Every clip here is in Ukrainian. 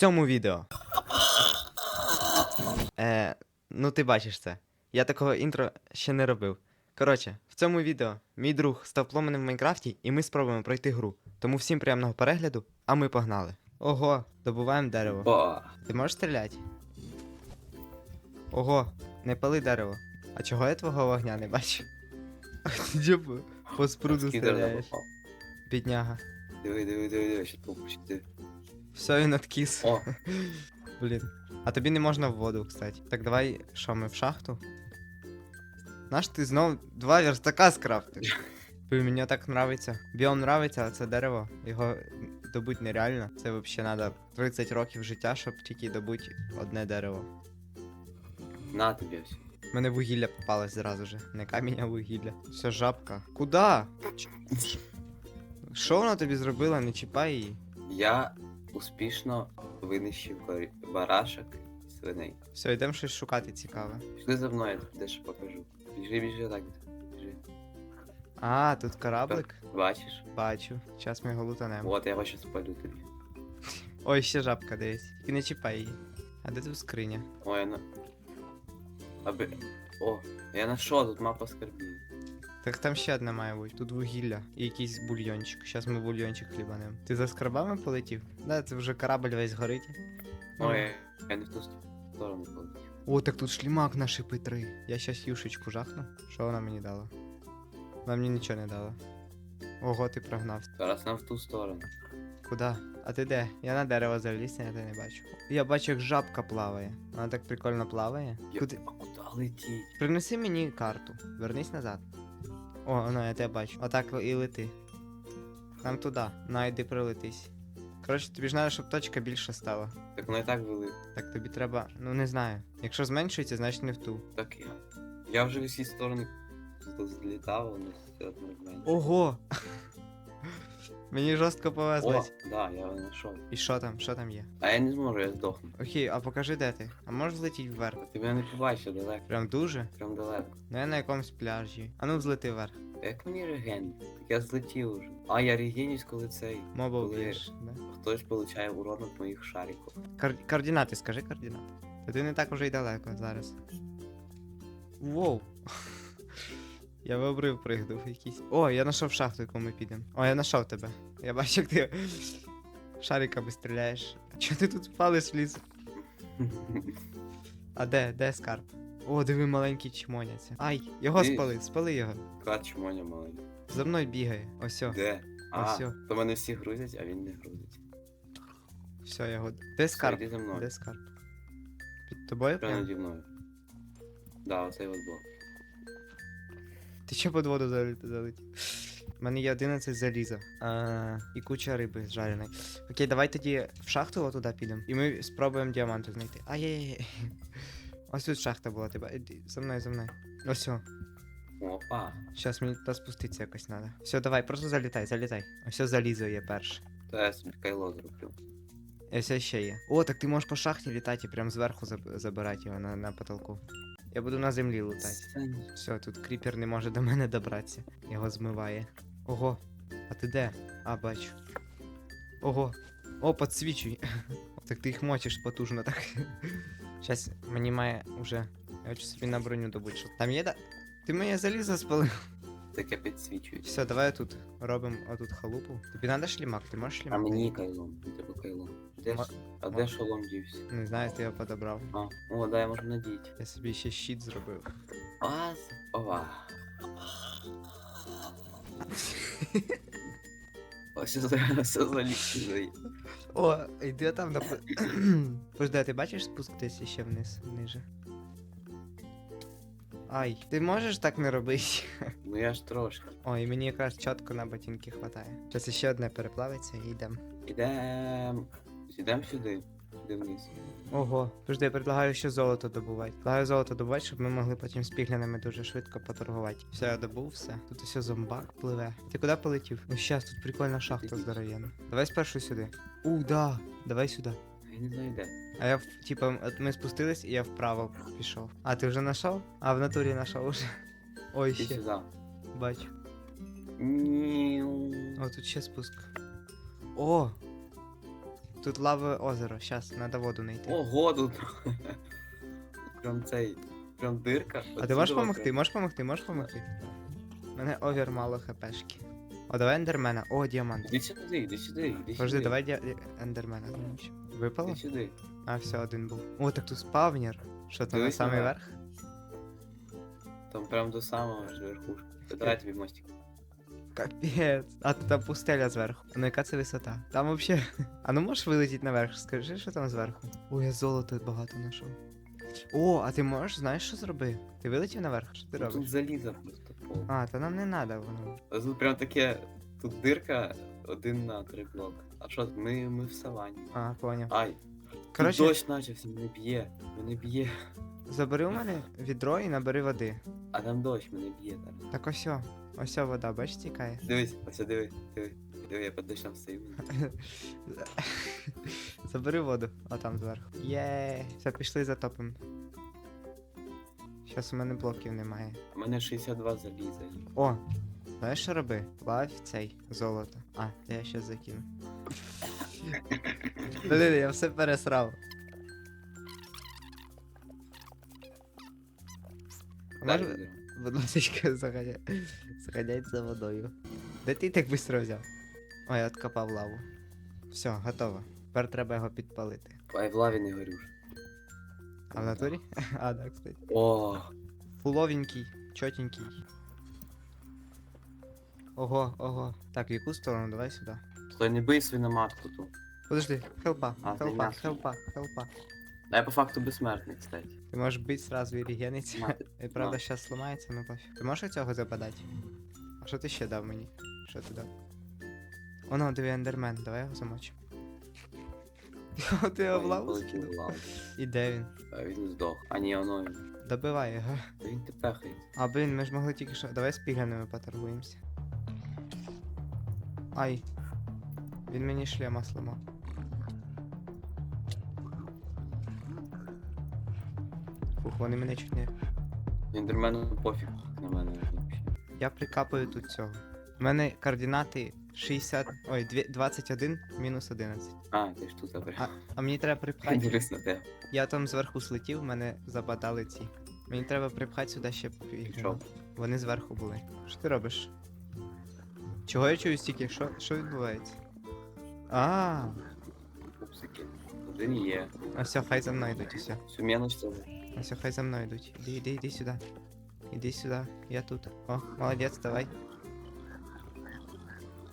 цьому відео. Е, ну ти бачиш це. Я такого інтро ще не робив. Коротше, в цьому відео мій друг став пломенем в Майнкрафті, і ми спробуємо пройти гру. Тому всім приємного перегляду, а ми погнали. Ого, добуваємо дерево. Ба. Ти можеш стріляти? Ого, не пали дерево. А чого я твого вогня не бачу? Дюбу, по спруду стріляєш. Бідняга. Диви, диви, диви, диви, ще попущу. Все, він откис. О, Блін. А тобі не можна в воду, кстати. Так давай, що ми в шахту? Наш ти знов два верстака скрафтив. Мені так нравиться. Біом нравиться, а це дерево. Його добуть нереально. Це взагалі треба 30 років життя, щоб тільки добути одне дерево. на тобі ось. У мене вугілля попалось зразу же. Не камінь, а вугілля. Все, жабка. Куда? Що вона тобі зробила? Не чіпай її. Я успішно винищив кор- барашок свиней. Все, йдемо щось шукати цікаве. Пішли за мною, я дещо покажу. Біжи, біжи, так. Біжи. А, тут кораблик. Бачиш? Бачу. Зараз ми його лутанемо. От я щас спалю тобі. Ой, ще жабка десь. Тільки не чіпай її. А де тут скриня? Ой, я на. Аби. О, я нашов, тут мапа скарбів. Так там ще одна має бути. Тут вугілля і якийсь бульйончик. Зараз ми бульйончик хлібанем. Ти за скарбами полетів? Да, це вже корабль весь горить. Ой, я не в ту сторону полетів. О, так тут шлімак на шипи три. Я щас юшечку жахну. Що вона мені дала? Вона мені нічого не дала. Ого, ти прогнався. Зараз нам в ту сторону. Куда? А ти де? Я на дерево заліз, я тебе не бачу. Я бачу, як жабка плаває. Вона так прикольно плаває. Я... Куди? А куди летіть? Принеси мені карту. Вернись назад. О, ну я тебе бачу. Отак і лети. Нам туди. Найди прилетись. Коротше, тобі ж треба, щоб точка більше стала. Так вона і так вели. Так тобі треба. Ну не знаю. Якщо зменшується, значить не в ту. Так я. Я вже в усі сторони злітав, але все нормально. Ого! Мені жорстко О, повезлось. да, я знайшов. І що там? Що там є? А я не зможу, я здохну. Окей, а покажи де ти. А можеш злетіти вверх? Ти мене не побачив далеко, Прям дуже? прям далеко. Ну я на якомусь пляжі. А ну взлети вверх. Як мені реген? Так я злетів уже. А, я регенюсь, коли цей. Моба Коли- вб'єш. Да? Хтось получає урон від моїх шариків. Кар- координати, скажи координати. Та ти не так уже й далеко зараз. Воу. Я в обрив пригнув якийсь. О, я знайшов шахту, яку ми підемо. О, я знайшов тебе. Я бачу, як ти шариками стріляєш. А чого ти тут впалиш в ліс? А де? Де скарб? О, диви, маленький чмоняться. Ай, його Ти- спали, спали його. Кач моня маленький. За мною бігає. Ось. Де? А, Осьо. то мене всі грузять, а він не грузить. Все, його. Де скарб? Йди за мною. Де скарб? Під тобою? Прямо прям? наді мною. Да, оцей от блок. Ти що під воду залетів? У мене є 11 заліза. А, і куча риби жареної. Окей, давай тоді в шахту отуда підемо. І ми спробуємо діаманти знайти. Ай-яй-яй. Ось тут шахта була, тебе. Іди, За мною, за мною. Ось все. Опа. Зараз мені туди спуститися якось треба. Все, давай, просто залітай, залітай. Ось залізо є перше. Та я собі кайло зроблю. І ось ще є. О, так ти можеш по шахті літати і прям зверху заб- забирати його на, на потолку. Я буду на землі лутати. Все, тут кріпер не може до мене добратися. Його змиває. Ого, а ти де? А, бачу. Ого. О, підсвічуй. Так ти їх мочиш потужно так. Щас мені має уже. Я хочу собі на броню добути. Там є да. Ти моє залізо спалив. Так я підсвічую. Все, давай тут робимо отут халупу. Тобі треба шлімак, ти можеш А шлімак? мені кайлом, не тебе кайлом. Де Ма- ж? А ма- де шолом дівся? Не знаю, ти його подобрав. А, о, да, я можу надіти. Я собі ще щит зробив. А, з- ова. Ось все залізли. О, йди там на. Пожди, ти бачиш спуск десь ще вниз, ниже. Ай, ти можеш так не робити? Ну я ж трошки. Ой, мені якраз чітко на ботинки хватає. Зараз ще одне переплавиться і йдемо. Ідем. Ідем сюди. Сюди вниз. Ого, подожди, я предлагаю ще золото добувати. Предлагаю золото добувати, щоб ми могли потім з піглянами дуже швидко поторгувати. Все, я добув все. Тут усе зомбак пливе. Ти куди полетів? Ну щас, тут прикольна шахта здоровенна. Давай спершу сюди. У, да. Давай сюди. Не знаю де. А я, в- типа, от ми спустились, і я вправо пішов. А ти вже знайшов? А в натурі знайшов уже. Ой, Ти ще, сюди. бачу. О, тут ще спуск. О! Тут лавове озеро. Щас, треба воду знайти. Ого, тут. Прям цей. Прям дирка. а ти можеш помогти? Можеш помогти, можеш помогти? У мене овер мало хпшки. О, давай ендермена. О, діамант. Іди сюди, іди сюди, іди сюди. Подожди, давай ді... ендермена. Випало? Іди сюди. А, все, один був. О, так тут спавнер. Що там на Дивись самий наверх. верх? Там прям до самого ж верхушки. Давай тобі мостик. Капець. А тут там пустеля зверху. Ну яка це висота? Там вообще. А ну можеш вилетіти наверх? Скажи, що там зверху. Ой, я золото багато знайшов. О, а ти можеш, знаєш, що зроби? Ти вилетів наверх? Що ти Ну, Тут робиш? залізо просто пол. А, та нам не треба воно. А Тут прям таке. Тут дирка один на три блока. А що, ми, ми в савані. А, поняв. Ай. Коротше- Тут дощ начався, мене б'є. Мене б'є. Забери у мене відро і набери води. А там дощ мене б'є там. Так ось. о. Ось вода, бачиш, тікає. Дивись, ось диви, диви. Диви, я під дощем. Забери воду, а там зверху. Є. Все, пішли затопимо. Щас у мене блоків немає. У мене 62 заліза. О, знаєш що роби? Плавь цей золото. А, я ще закину. Блін, я все пересрав. Далі Може, йдемо. будь ласка, заганяй. Заганяй за водою. Де ти так швидко взяв? Ой, я откопав лаву. Все, готово. Тепер треба його підпалити. А в лаві не горю. А в натурі? А, так, кстати. О, Фуловенький, чотенький. Ого, ого. Так, в яку сторону? Давай сюди. стой, не бий свиноматку тут. Подожди, хелпа, А, хелпа, хелпа, хелпа. А я по факту безсмертний, кстати. Ти можеш бити сразу і регениться. Мати. І правда зараз сломається, ну пофіг. Ти можеш цього западати? А що ти ще дав мені? Що ти дав? Оно, диви ендермен, давай його замочимо. Ти його в лаву скинув? І де він? А він здох. А ні, воно він. Добивай його. Та Він пехає. А блін, ми ж могли тільки що. Давай з піглянами поторгуємося. Ай. Він мені шлема сломав. Фух, вони мене чуть не. Ендермену пофіг на мене взагалі. Я прикапаю тут цього. У мене координати 60. Ой, дві- 21 мінус 11. А, ти ж тут забрав. А, а мені треба припхати. Де? Я там зверху слетів, мене забадали ці. Мені треба припхати сюди ще. Пішов. Вони зверху були. Що ти робиш? Чого я чую стільки? Що, що відбувається? А, Пупсики. Один є. а все, хай за мною йдуть, усе. Суміяно що? А все, хай за мною йдуть. Іди, іди, іди сюди. Іди сюди, я тут. О, молодець, давай.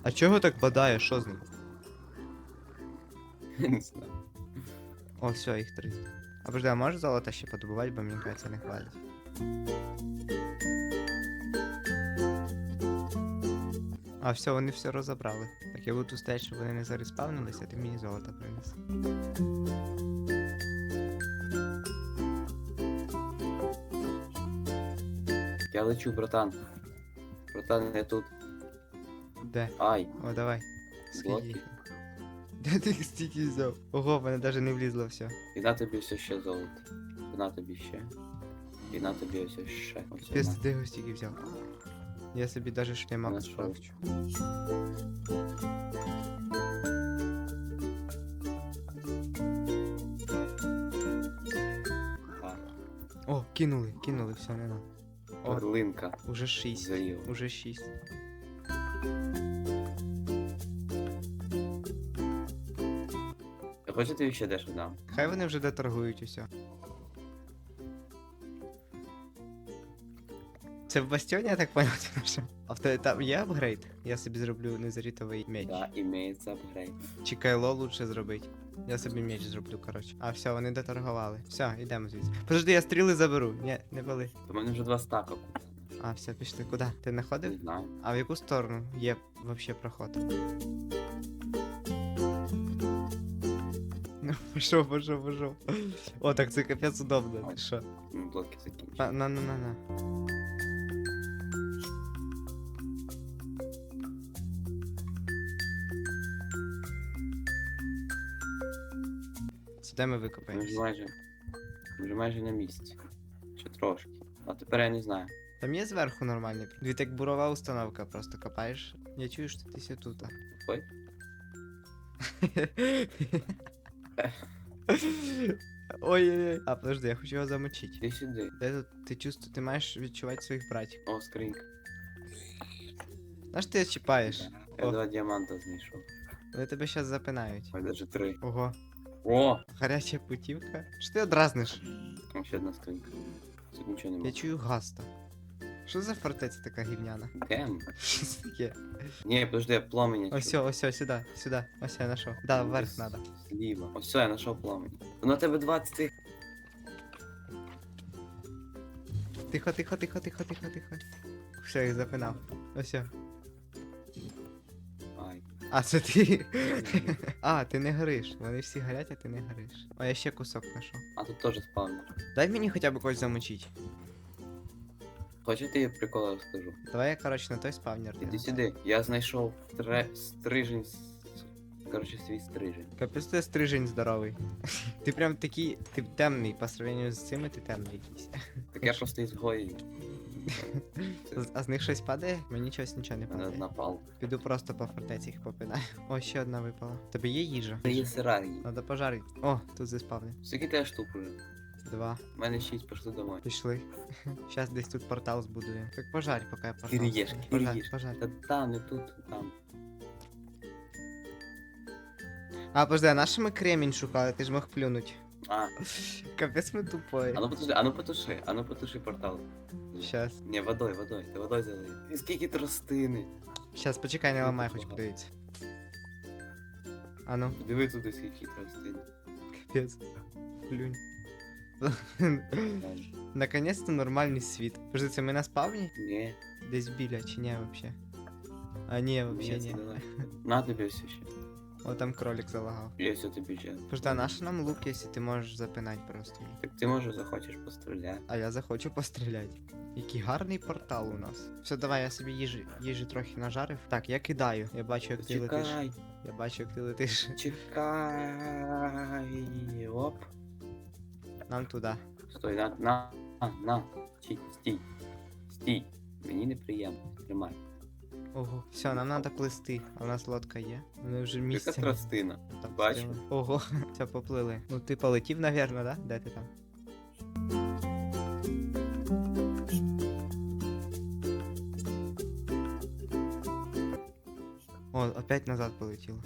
А чого так бадає? Що з ним? Не знаю. О, все, їх три. А подожди, а можеш золото ще подобувати, бо мені кажеться не хватить. А, все, вони все розібрали. Так я буду стоять, щоб вони не зареспавнилися, ти мені золото принес. Я лечу, братан. Братан, я тут. Де? Ай, О, давай. Скільки Блоки. їх? Де ти їх стільки взяв? Ого, в мене навіть не влізло все. і на тобі все ще золото. І на тобі ще. І на тобі ось ще. Ось Пес, ти де його стільки взяв? Я собі навіть шлема Нашов. О, кинули, кинули, все, не надо. О, Перлинка. уже шість. Уже шість. Я хочу тобі ще дещо дам. Хай вони вже доторгують усе. Це в бастіоні, я так чи на що? А в тебе там є апгрейд? Я собі зроблю незарітовий меч. Да, імеється апгрейд. Чи кайло лучше зробити. Я собі меч зроблю, коротше. А, все, вони доторгували. Все, йдемо звідси. Подожди, я стріли заберу. Ні, не бали. У мене вже два стака куплено. А, все, пішли. Куди? Ти Не знаходив? знаю. А в яку сторону є вообще проход? Ну, пішов, пішов, пішов. О, так це капець удобно. Ти що? Ну, Блоки закінчили. На, на, на, на, на. Сюди ми Ми вже майже. Ми вже майже на місці. Ще трошки. А тепер я не знаю. Там є зверху нормальні. Дві так бурова установка, просто копаєш. Я чую, що ти тут. Ой. Ой-ой-ой. А, подожди, я хочу його замочити. Іди сюди. Де тут ти чувствуєш, ти маєш відчувати своїх братів. О, скринька. Знаєш, ти чіпаєш? Я О. два діаманта знайшов. Вони тебе зараз запинають. Ой, даже три. Ого, О! гаряча путівка. Що ти одразниш? Там ще одна скринька. Тут нічого Я немає. чую гаста. Що за фортеця така гівняна? Дем? Що це таке? Ні, подожди, я пламені. Ось, чую. ось, ось, сюди, сюди. Ось я знайшов. Да, вверх Десь надо. Зліва. Ось все, я знайшов пламені. На тебе 20. Тихо, тихо, тихо, тихо, тихо, тихо. Все, їх запинав. Ось. о. Ай. А, це ти. а, ти не гориш. Вони всі горять, а ти не гориш. О, я ще кусок знайшов. А тут теж спавнер. Дай мені хоча б когось замочить. Хочете я прикол розкажу? Давай я, коротше, на той спавнер. Іди сюди. Я знайшов стре... стрижень. Коротше, свій стрижень. Капець ти стрижень здоровий. ти прям такий, ти темний, по сравнению з цими ти темний якийсь. Так я просто ізгой. З- А з них щось падає? Мені щось нічого не падає. напал. Піду просто по фортеці їх попинаю. О, ще одна випала. Тобі є їжа? Є сирарії. Надо пожарити. О, тут заспавни. Скільки тебе штук уже? Два. У мене шість пішли домой. Пішли. Щас десь тут портал збудуємо. Так пожарь, поки я портал. Кирієш, збудую. Пожарь, пожарь. Та там, не тут, там. А, подожди, а на що ми кремінь шукали? Ти ж мог плюнуть. А, Капець ми тупої. а ну подожди, а ну потуши, а ну потуши портал. Щас. Не, водой, водой, ти водой залий. І скільки тростини. Щас, почекай, не ламай, хоч подивіться. А ну, Диви туди скільки тростини. капець. Плюнь. Наконец-то нормальний світ. Подожди, це ми на спавні? Ні, Десь біля, чи ні, вообще? А ні, вообще ні. На тобі все ще. О, там кролик залагав. Я все тобі ще. Подожди, а наш нам лук, якщо ти можеш запинати просто? Так ти може захочеш постріляти. А я захочу постріляти. Який гарний портал у нас. Все, давай, я собі їжі, їжі трохи нажарив. Так, я кидаю. Я бачу, як ти летиш. Я бачу, як ти летиш. чекай. Оп. Нам туди. Стой, на, на, на, на. Стій, стій. Стій. Мені неприємно. Тримай. Ого. Все, нам треба плисти. А у нас лодка є. Вони вже Яка тростина? там бачу. стояли. Ого, все, поплили. Ну ти полетів, навірно, да? Де ти там? О, опять назад полетіло.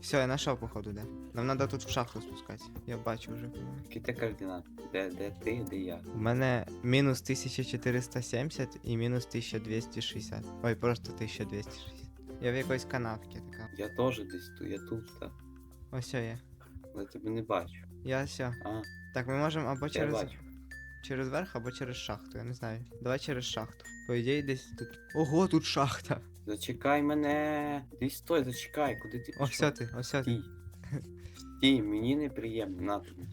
Все, я нашов, походу, де. Нам треба тут в шахту спускатися. Я бачу вже. по-моєму. Які ти координати? Де, де ти, де я? У мене мінус 1470 і мінус 1260. Ой, просто 1260. Я в якоїсь канавці така. Я теж десь тут, я тут, так. Ось я. Але тебе не бачу. Я все. А, Так, ми можемо або я через, бачу. через верх, або через шахту, я не знаю. Давай через шахту. По ідеї десь тут. Ого, тут шахта. Зачекай мене. Ти стой, зачекай, куди ти пішов? все ти, ось ти. Стій. Стій, мені неприємно, на тобі.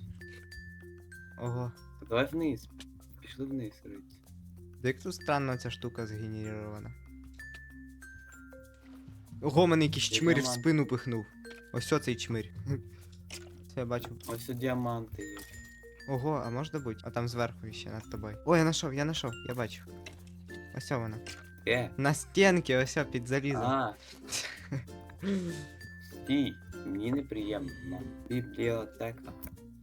Ого. Та Давай вниз. Пішли вниз, Риць. Да як тут странно ця штука згенерована. Ого, мене якийсь Я чмир в діамант. спину пихнув. Ось цей чмир. Це я бачу. Ось тут діаманти є. Ого, а може бути? А там зверху ще над тобою. О, я знайшов, я знайшов, я бачу. Ось вона. Е, На стінки, ось під залізом. а, стій. Мені неприємно. Бібліотека.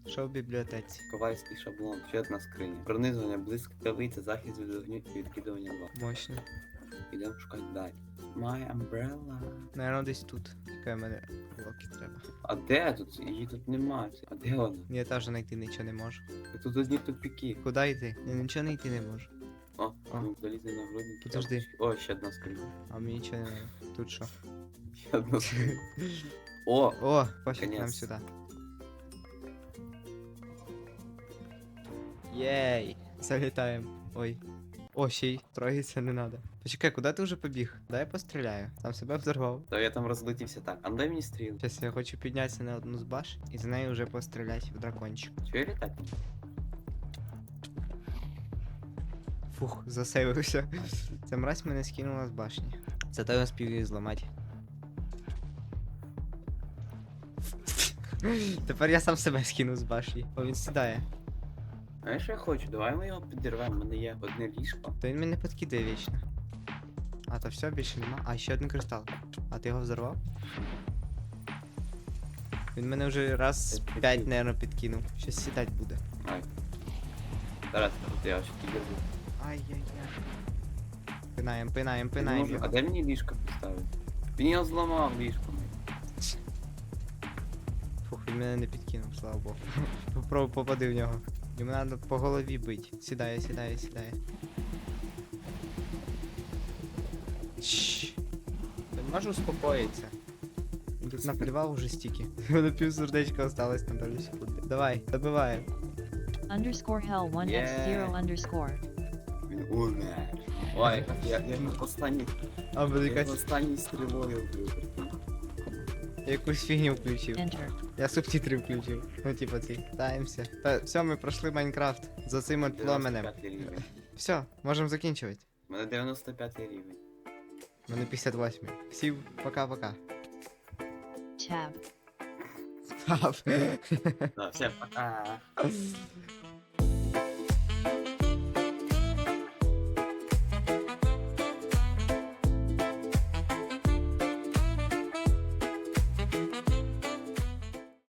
Що в бібліотеці? Ковальський шаблон. Ще одна скриня. Пронизування, блискавиця, захист від вогню і відкидування два. Мощно. Ідемо шукати далі. My umbrella. Наверно, десь тут. В мене блоки треба. А де тут? Її тут немає. А де вона? Я теж знайти нічого не можу. Тут одні тупіки. Куди йти? Я нічого знайти не можу. О, А. він залізний нагрудник. Подожди. О, ще одна скриня. А мені нічого не треба. Тут що? Ще одна скриня. О, О, пофіг нам Конець. сюди. Єй! Залітаємо. Ой. О, ще й строїться не треба. Почекай, куди ти вже побіг? Дай я постріляю. Там себе взорвав. то я там розлетівся так. А ну дай мені стріл. Зараз я хочу піднятися на одну з баш і з нею вже постріляти в дракончик. Чого я літати? Фух, засейвився. Ця мразь мене скинула з башні. Це той успів її зламати. Тепер я сам себе скину з башні. О, він сідає. Знаєш, що я хочу? Давай ми його підірвемо. У мене є одне ліжко. То він мене підкидає вічно. А, то все, більше нема. А, ще один кристал. А ти його взорвав? Він мене вже раз П'ять п'ять, підкинув. наверное, підкинув. Щось сідать буде. Ай. Зараз от я ще підірву. Ай-яй-яй. Пинаєм, пинаєм, Не пинаєм. можу- його. А де мені ліжко поставити? Він його зламав ліжко. Фух, він мене не підкинув, слава Богу. Попробуй попади в нього. Йому треба по голові бить. Сідає, сідає, сідає. Чш. Ти можеш успокоїтися? Тут наплював уже стільки. У пів сердечка осталось на долю секунди. Давай, добиваємо. underscore hell 1x0 Yeah. underscore. Умер. Ой, я, я йому останній, А, буде я якась останній стрілою вбив. якусь фігню включив. Enter. Я субтитри включив. Ну, типа ці. Таємося. Та все, ми пройшли Майнкрафт. За цим от пломенем. 95 рівень. Все, можемо закінчувати. У мене 95 рівень. У мене 58. Всім пока-пока. Tab. Пап. Да, всем пока.